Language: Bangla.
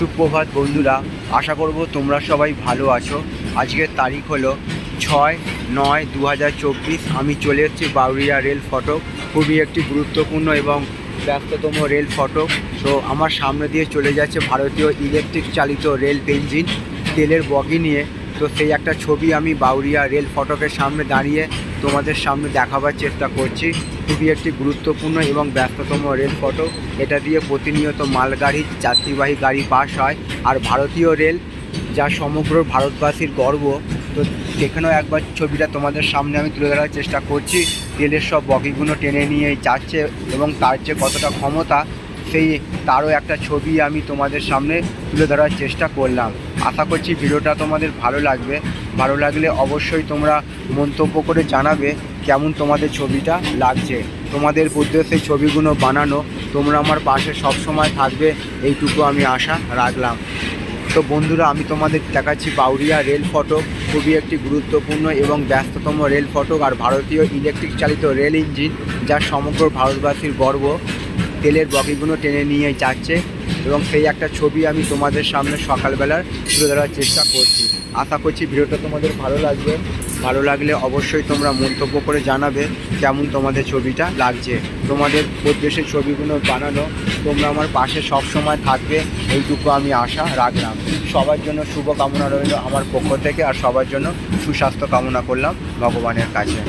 সুপ্রভাত বন্ধুরা, আশা করব তোমরা সবাই ভালো আছো। আজকের তারিখ হলো ছয় নয় দু আমি চলে এসেছি বাউরিয়া রেল ফটক। খুবই একটি গুরুত্বপূর্ণ এবং ব্যস্ততম রেল ফটক। তো আমার সামনে দিয়ে চলে যাচ্ছে ভারতীয় ইলেকট্রিক চালিত রেল ইঞ্জিন। তেলের বগি নিয়ে তো সেই একটা ছবি আমি বাউরিয়া রেল ফটকের সামনে দাঁড়িয়ে তোমাদের সামনে দেখাবার চেষ্টা করছি। খুবই একটি গুরুত্বপূর্ণ এবং ব্যস্ততম রেল ফটক। এটা দিয়ে প্রতিনিয়ত মালগাড়ি যাত্রীবাহী গাড়ি পাস হয়। আর ভারতীয় রেল যা সমগ্র ভারতবাসীর গর্ব, তো সেখানেও একবার ছবিটা তোমাদের সামনে আমি তুলে ধরার চেষ্টা করছি। রেলের সব বগিগুলো টেনে নিয়ে যাচ্ছে এবং তার যে কতটা ক্ষমতা সেই তারও একটা ছবি আমি তোমাদের সামনে তুলে ধরার চেষ্টা করলাম। আশা করছি ভিডিওটা তোমাদের ভালো লাগবে। ভালো লাগলে অবশ্যই তোমরা মন্তব্য করে জানাবে কেমন তোমাদের ছবিটা লাগছে। তোমাদের উদ্দেশ্যে ছবিগুলো বানানো তোমরা আমার পাশে সব সময় থাকবে এইটুকু আমি আশা রাখলাম। তো বন্ধুরা, আমি তোমাদের দেখাচ্ছি বাউরিয়া রেল ফটক। খুবই একটি গুরুত্বপূর্ণ এবং ব্যস্ততম রেল ফটক আর ভারতীয় ইলেকট্রিক চালিত রেল ইঞ্জিন যা সমগ্র ভারতবাসীর গর্ব। তেলের বগিগুলো টেনে নিয়ে যাচ্ছে এবং সেই একটা ছবি আমি তোমাদের সামনে সকালবেলার তুলে ধরার চেষ্টা করছি। আশা করছি ভিডিওটা তোমাদের ভালো লাগবে। ভালো লাগলে অবশ্যই তোমরা মন্তব্য করে জানাবে কেমন তোমাদের ছবিটা লাগছে। তোমাদের উদ্দেশ্যে ছবিগুলো বানানো, তোমরা আমার পাশে সব সময় থাকবে, এইটুকু আমি আশা রাখলাম। সবার জন্য শুভ কামনা রইল আমার পক্ষ থেকে আর সবার জন্য সুস্বাস্থ্য কামনা করলাম ভগবানের কাছে।